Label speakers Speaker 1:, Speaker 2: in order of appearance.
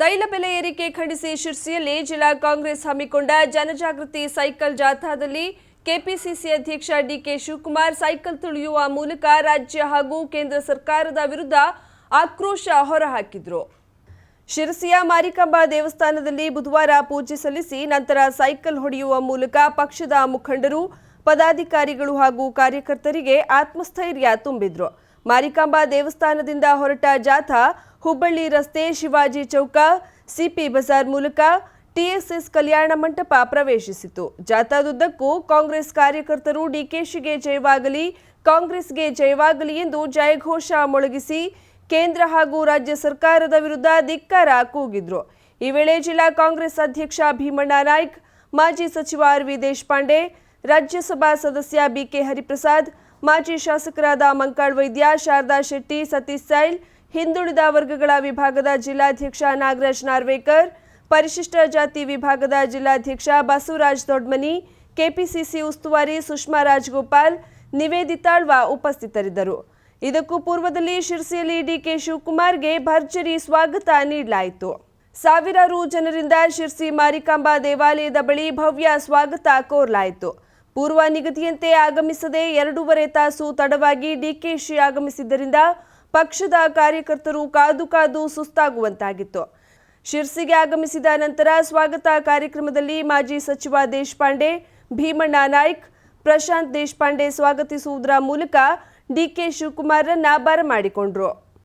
Speaker 1: ತೈಲ ಬೆಲೆ ಏರಿಕೆ ಖಂಡಿಸಿ ಶಿರ್ಸಿಯಲ್ಲಿ ಜಿಲ್ಲಾ ಕಾಂಗ್ರೆಸ್ ಹಮ್ಮಿಕೊಂಡ ಜನಜಾಗೃತಿ ಸೈಕಲ್ ಜಾಥಾದಲ್ಲಿ ಕೆಪಿಸಿಸಿ ಅಧ್ಯಕ್ಷ ಡಿಕೆ ಶಿವಕುಮಾರ್ ಸೈಕಲ್ ತುಳಿಯುವ ಮೂಲಕ ರಾಜ್ಯ ಹಾಗೂ ಕೇಂದ್ರ ಸರ್ಕಾರದ ವಿರುದ್ಧ ಆಕ್ರೋಶ ಹೊರಹಾಕಿದ್ರು. ಶಿರಸಿಯ ಮಾರಿಕಾಂಬಾ ದೇವಸ್ಥಾನದಲ್ಲಿ ಬುಧವಾರ ಪೂಜೆ ಸಲ್ಲಿಸಿ ನಂತರ ಸೈಕಲ್ ಹೊಡೆಯುವ ಮೂಲಕ ಪಕ್ಷದ ಮುಖಂಡರು, ಪದಾಧಿಕಾರಿಗಳು ಹಾಗೂ ಕಾರ್ಯಕರ್ತರಿಗೆ ಆತ್ಮಸ್ಥೈರ್ಯ ತುಂಬಿದ್ರು. ಮಾರಿಕಾಂಬಾ ದೇವಸ್ಥಾನದಿಂದ ಹೊರಟ ಜಾಥಾ ಹುಬ್ಬಳ್ಳಿ ರಸ್ತೆ ಶಿವಾಜಿ ಚೌಕ, ಸಿಪಿ ಬಜಾರ್ ಮೂಲಕ ಟಿಎಸ್ಎಸ್ ಕಲ್ಯಾಣ ಮಂಟಪ ಪ್ರವೇಶಿಸಿತು. ಜಾಥಾದುದ್ದಕ್ಕೂ ಕಾಂಗ್ರೆಸ್ ಕಾರ್ಯಕರ್ತರು ಡಿಕೆಶಿಗೆ ಜಯವಾಗಲಿ, ಕಾಂಗ್ರೆಸ್ಗೆ ಜಯವಾಗಲಿ ಎಂದು ಜಯಘೋಷ ಮೊಳಗಿಸಿ ಕೇಂದ್ರ ಹಾಗೂ ರಾಜ್ಯ ಸರ್ಕಾರದ ವಿರುದ್ಧ ಧಿಕ್ಕಾರ ಕೂಗಿದ್ರು. ಈ ವೇಳೆ ಜಿಲ್ಲಾ ಕಾಂಗ್ರೆಸ್ ಅಧ್ಯಕ್ಷ ಭೀಮಣ್ಣ ನಾಯ್ಕ್, ಮಾಜಿ ಸಚಿವ ಆರ್ ವಿ ದೇಶಪಾಂಡೆ, ರಾಜ್ಯಸಭಾ ಸದಸ್ಯ ಬಿಕೆ ಹರಿಪ್ರಸಾದ್, ಮಾಜಿ ಶಾಸಕರಾದ ಮಂಕಾಳ್ ವೈದ್ಯ, ಶಾರದಾ ಶೆಟ್ಟಿ, ಸತೀಶ್ ಸೈಲ್ ಹಿಂದುಳಿದ ವರ್ಗಗಳ ವಿಭಾಗದ ಜಿಲ್ಲಾಧ್ಯಕ್ಷ ನಾಗರಾಜ್ ನಾರ್ವೇಕರ್, ಪರಿಶಿಷ್ಟ ಜಾತಿ ವಿಭಾಗದ ಜಿಲ್ಲಾಧ್ಯಕ್ಷ ಬಸವರಾಜ್ ದೊಡ್ಮನಿ, ಕೆಪಿಸಿಸಿ ಉಸ್ತುವಾರಿ ಸುಷ್ಮಾ ರಾಜಗೋಪಾಲ್ ನಿವೇದಿತಾಳ್ವ ಉಪಸ್ಥಿತರಿದ್ದರು. ಇದಕ್ಕೂ ಪೂರ್ವದಲ್ಲಿ ಶಿರ್ಸಿಯಲ್ಲಿ ಡಿಕೆ ಶಿವಕುಮಾರ್ಗೆ ಭರ್ಜರಿ ಸ್ವಾಗತ ನೀಡಲಾಯಿತು. ಸಾವಿರಾರು ಜನರಿಂದ ಶಿರ್ಸಿ ಮಾರಿಕಾಂಬಾ ದೇವಾಲಯದ ಬಳಿ ಭವ್ಯ ಸ್ವಾಗತ ಕೋರಲಾಯಿತು. ಪೂರ್ವ ನಿಗದಿಯಂತೆ ಆಗಮಿಸದೆ ಎರಡೂವರೆ ತಾಸು ತಡವಾಗಿ ಡಿಕೆಶಿ ಆಗಮಿಸಿದ್ದರಿಂದ ಪಕ್ಷದ ಕಾರ್ಯಕರ್ತರು ಕಾದು ಕಾದು ಸುಸ್ತಾಗುವಂತಾಗಿತ್ತು. ಶಿರ್ಸಿಗೆ ಆಗಮಿಸಿದ ನಂತರ ಸ್ವಾಗತ ಕಾರ್ಯಕ್ರಮದಲ್ಲಿ ಮಾಜಿ ಸಚಿವ ದೇಶಪಾಂಡೆ, ಭೀಮಣ್ಣ ನಾಯ್ಕ್, ಪ್ರಶಾಂತ್ ದೇಶಪಾಂಡೆ ಸ್ವಾಗತಿಸುವುದರ ಮೂಲಕ ಡಿಕೆ ಶಿವಕುಮಾರ್ರನ್ನ ಬರಮಾಡಿಕೊಂಡ್ರು.